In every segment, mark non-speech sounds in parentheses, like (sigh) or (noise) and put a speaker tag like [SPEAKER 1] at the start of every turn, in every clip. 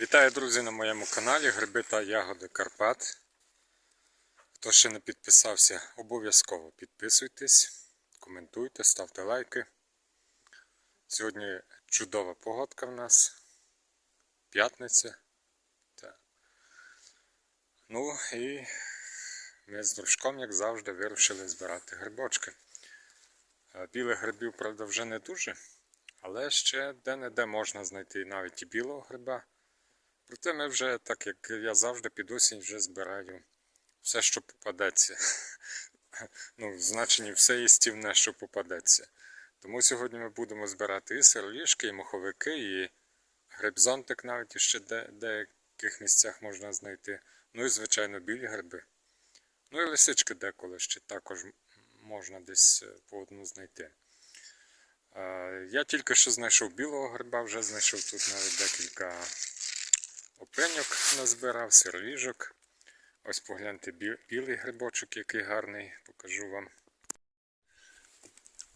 [SPEAKER 1] Вітаю, друзі, на моєму каналі Гриби та Ягоди Карпат. Хто ще не підписався, обов'язково підписуйтесь, коментуйте, ставте лайки. Сьогодні чудова погодка в нас. П'ятниця. Ну і ми з дружком, як завжди, вирушили збирати грибочки. Е, Білих грибів, правда, вже не дуже, але ще де-не-де можна знайти навіть і білого гриба. Проте ми вже, так як я завжди під осінь вже збираю все, що попадеться. (laughs) Ну, в значенні все їстівне, що попадеться. Тому сьогодні ми будемо збирати і сироліжки, і моховики, і грибзонтик навіть іще де, деяких місцях можна знайти. Ну і, звичайно, білі гриби. Ну і лисички деколи ще також можна десь е, по одну знайти. Е, Я тільки що знайшов білого гриба, вже знайшов тут навіть декілька опеньок назбирав, сирліжок. Ось погляньте білий грибочок, який гарний, покажу вам.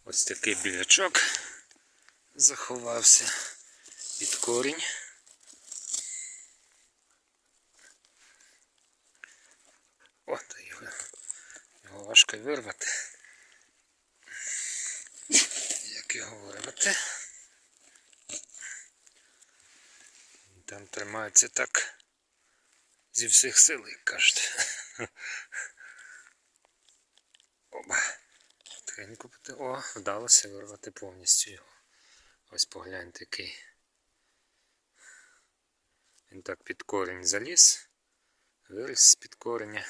[SPEAKER 1] Ось такий білячок заховався під корінь. От його, його важко вирвати. Як його вирвати? Там тримається так зі всіх сил, як кажуть. (laughs) Оба. Тихенько поти- О, вдалося вирвати повністю його. Ось погляньте який. Він так під корінь заліз, виріс з-під кореня.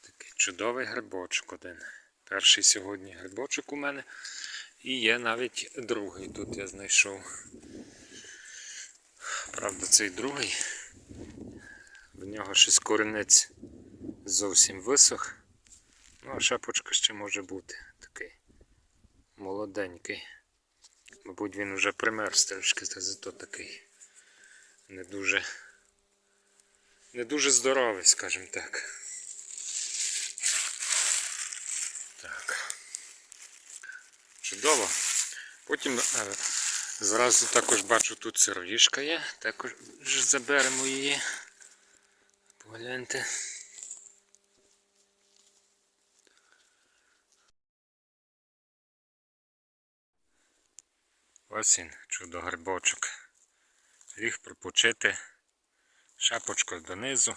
[SPEAKER 1] Такий чудовий грибочок один. Перший сьогодні грибочок у мене. І є навіть другий тут я знайшов. Правда, цей другий. В нього щось корінець зовсім висох. Ну, а шапочка ще може бути такий молоденький. Мабуть, він вже примерз трішки, та зато такий не дуже не дуже здоровий, скажімо так. Так. Чудово. Потім е, зразу також бачу тут сироїшка є, також заберемо її. Погляньте. Ось він, чудо грибочок. Ліг пропочити. Шапочку донизу.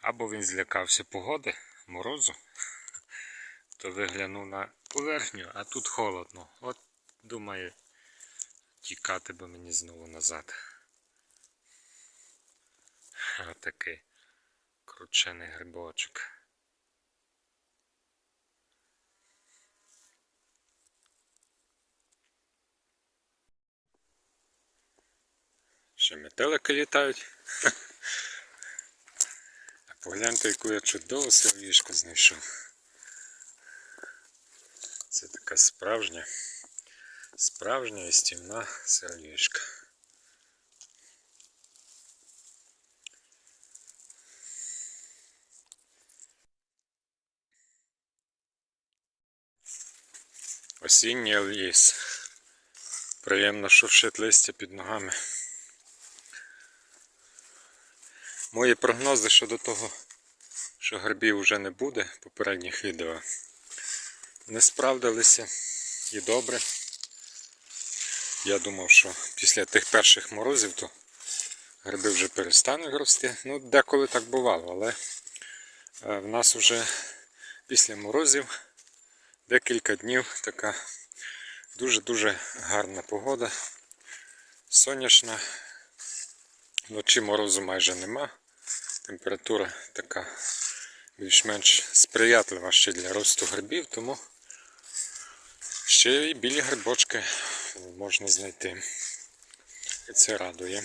[SPEAKER 1] Або він злякався погоди, морозу, то виглянув на поверхню, а тут холодно. От думаю, тікати би мені знову назад. Отакий кручений грибочок. Ще метелики літають. (laughs) А погляньте, яку я чудову сирвішку знайшов. Це така справжня, справжня і стівна сирвішка. Осінній ліс. Приємно шуршить листя під ногами. Мої прогнози щодо того, що грибів вже не буде попередніх відео, не справдилися і добре. Я думав, що після тих перших морозів то гриби вже перестануть рости. Ну, деколи так бувало, але е, в нас вже після морозів декілька днів така дуже-дуже гарна погода. Сонячна, вночі морозу майже нема. Температура така більш-менш сприятлива ще для росту грибів, тому ще й білі грибочки можна знайти. І це радує.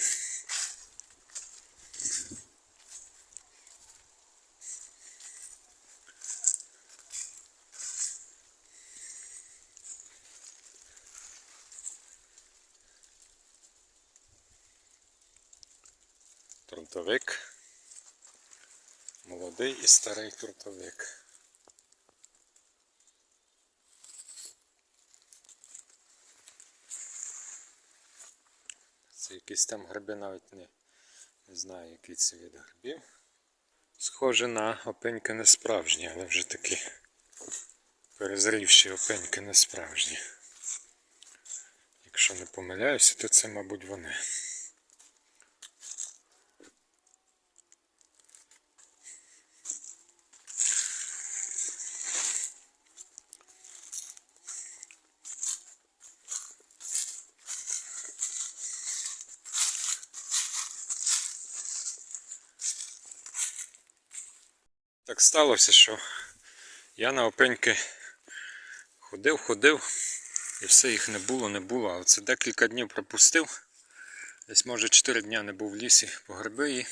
[SPEAKER 1] Трудовик. Молодий і старий трудовик. Це якісь там гриби навіть не, не знаю, який це від грибів. Схоже на опеньки не справжні, але вже такі перезрівші опеньки не справжні. Якщо не помиляюся, то це, мабуть, вони. Так сталося, що я на опеньки ходив, ходив, і все їх не було, не було. А це декілька днів пропустив. Десь може 4 дня не був в лісі по гриби і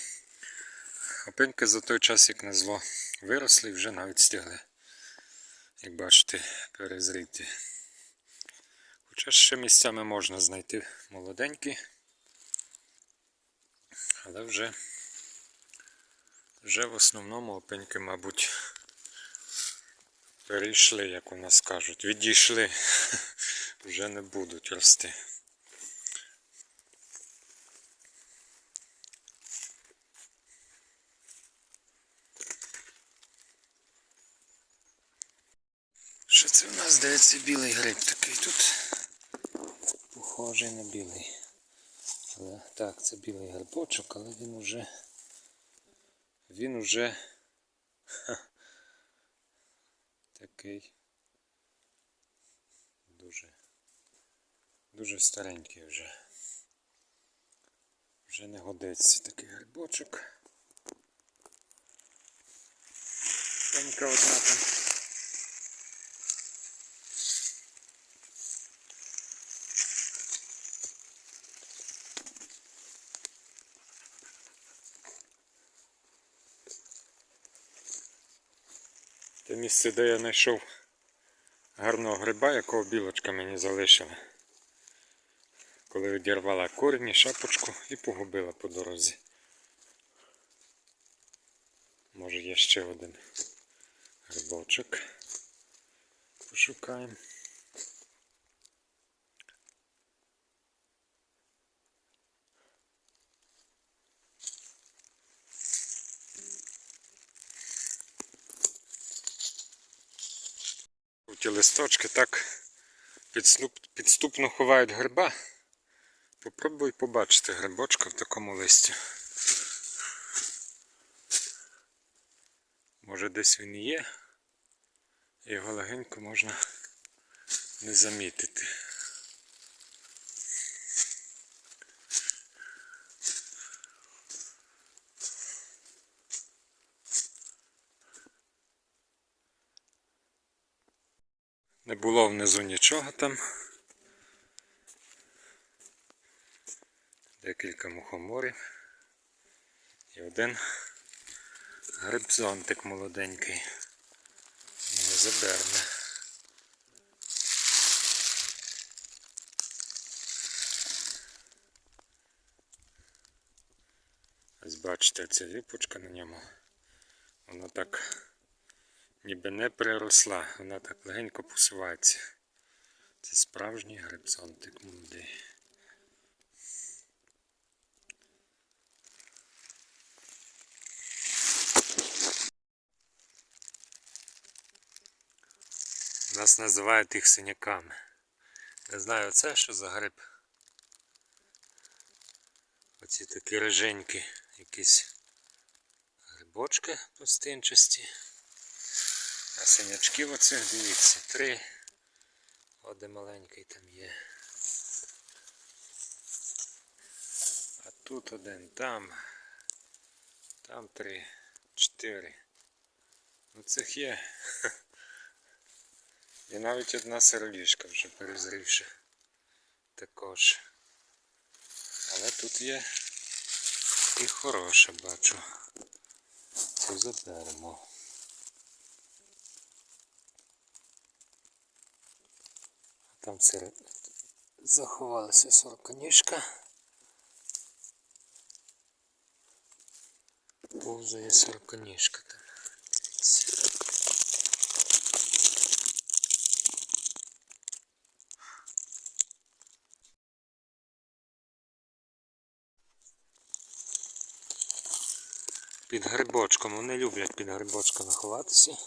[SPEAKER 1] опеньки за той час, як на зло, виросли і вже навіть стигли, як бачите, перезріти. Хоча ще місцями можна знайти молоденькі, але вже вже в основному опеньки, мабуть, перейшли, як у нас кажуть, відійшли, (laughs) вже не будуть рости. Що це в нас здається білий гриб такий тут? Похожий на білий. Але так, це білий грибочок, але він уже він уже ха, такий дуже дуже старенький вже. Вже не годиться такий грибочок. Тонька одна там. Те місце, де я знайшов гарного гриба, якого білочка мені залишила. Коли відірвала корінь, шапочку і погубила по дорозі. Може є ще один грибочок. Пошукаємо. Ті листочки так підступно ховають гриба. Попробуй побачити грибочка в такому листі. Може десь він є, його легенько можна не замітити. Не було внизу нічого там. Декілька мухоморів. І один грибзонтик молоденький. Не заберне. Ось бачите, ця ліпочка на ньому. Вона так ніби не приросла, вона так легенько посувається. Це справжній грибзонтик молодий. Нас називають їх синяками. Не знаю, це що за гриб. Оці такі риженькі якісь грибочки пластинчасті. А синячків оцих, дивіться, три. Один маленький там є. А тут один, там. Там три, чотири. Ну цих є. І навіть одна сироїшка вже перезрівши. Також. Але тут є і хороша, бачу. Цю заберемо. Там все заховалася сороконіжка. Повзає сороконіжка там. Під грибочком, вони люблять під грибочком ховатися.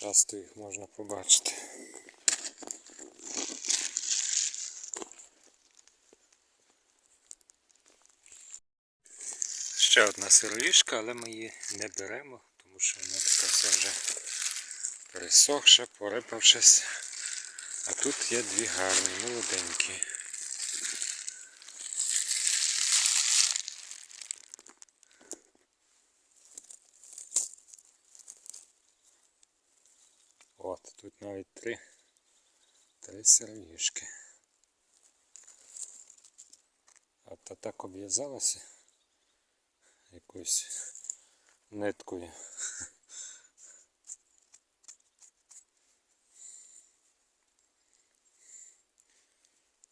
[SPEAKER 1] Часто їх можна побачити. Ще одна сироїшка, але ми її не беремо, тому що вона така вся вже пересохша, порипавшись. А тут є дві гарні, молоденькі. От, три, три сироїшки. А та так обв'язалася якоюсь ниткою.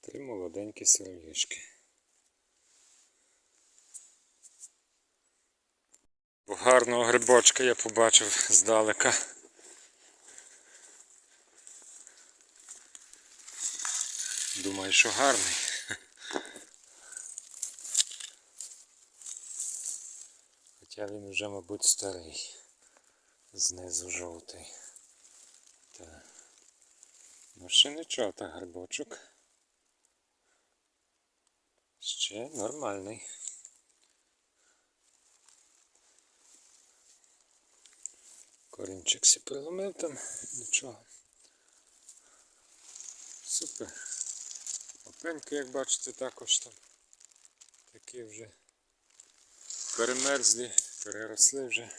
[SPEAKER 1] Три молоденькі сироїшки. Гарного грибочка я побачив здалека. Думаю, що гарний. Хоча він вже, мабуть, старий. Знизу жовтий. Так. Ну ще нічого, так грибочок. Ще нормальний. Корінчик сі приломив там, нічого. Супер. Опеньки, як бачите, також там такі вже перемерзлі, переросли вже.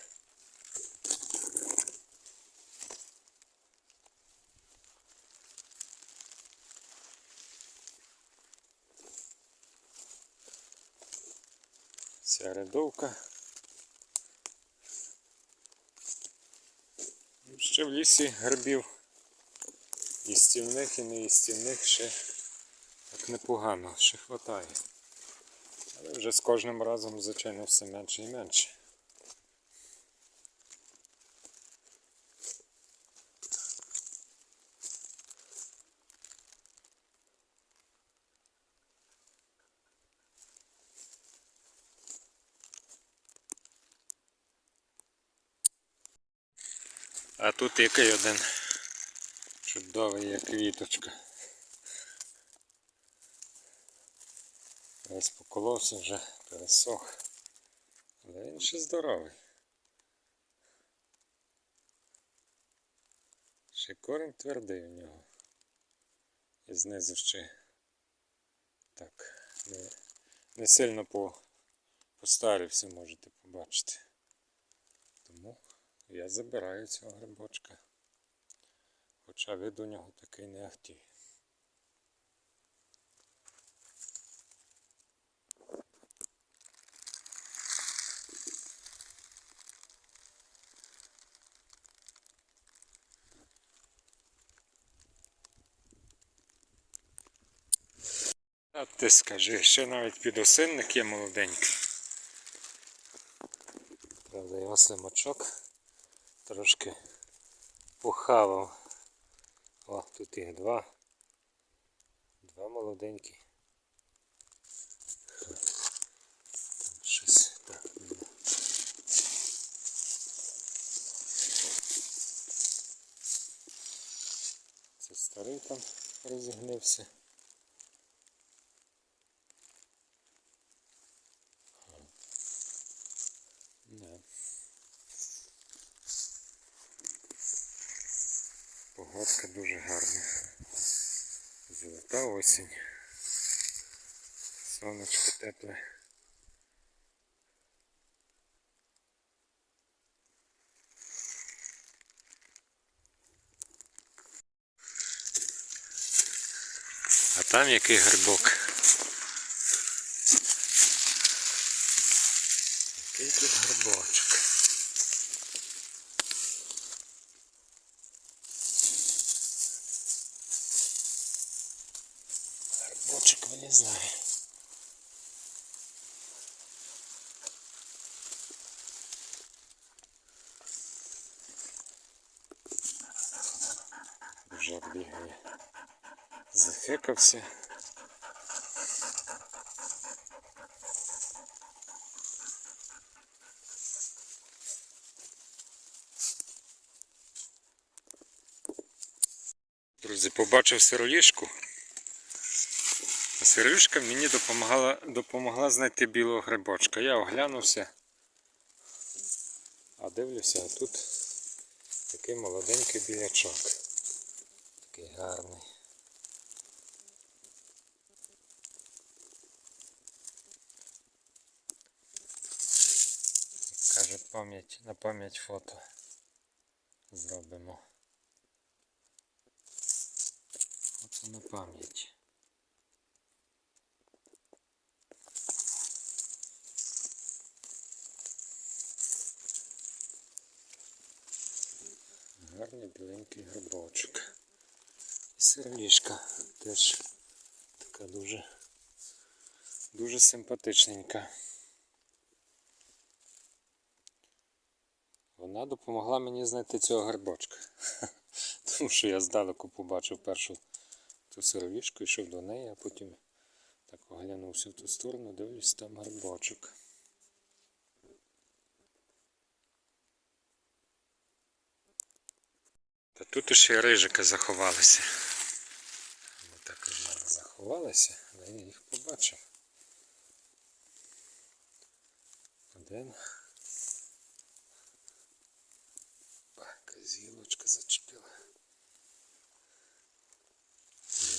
[SPEAKER 1] Ця рядовка. Ще в лісі грибів. Їстівних і неїстівних ще непогано, ще хватає. Але вже з кожним разом, звичайно, все менше і менше. А тут який один чудовий є квіточка. Весь поколовся вже, пересох. Але він ще здоровий. Ще корінь твердий у нього. І знизу ще так не, не сильно по, постарився, можете побачити. Тому я забираю цього грибочка. Хоча вид у нього такий не ахтій. Ти скажи, ще навіть підосинник є молоденький. Правда, його слимачок трошки похавав. О, тут їх два. Два молоденькі. Там щось. Так. Це старий там розігнився. Не. Погодка дуже гарна. Золота осінь. Сонечко тепле. А там який грибок. Кіт бігає. захикався. Друзі, побачив сироліжку. Сироліжка мені допомагала допомогла знайти білого грибочка. Я оглянувся, а дивлюся, а тут такий молоденький білячок. Такий гарний. Каже, пам'ять на пам'ять фото зробимо. Фото на пам'ять. Гарний біленький грибочок. Сирлішка теж така дуже, дуже симпатичненька. Вона допомогла мені знайти цього грибочка. (laughs) Тому що я здалеку побачив першу ту сировішку, йшов до неї, а потім так оглянувся в ту сторону, дивлюсь, там грибочок. Та тут ще рижики заховалися. Заховалися, але я їх побачив. Один. Па, зачепила.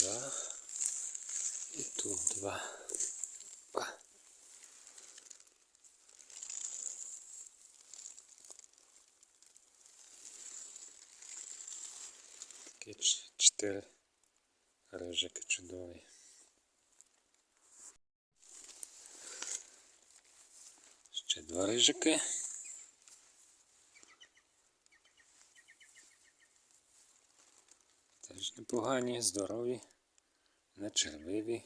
[SPEAKER 1] Два. І тут два. Па. Такі чотири рижики чудові. Ще два рижики. Теж непогані, здорові, не червиві.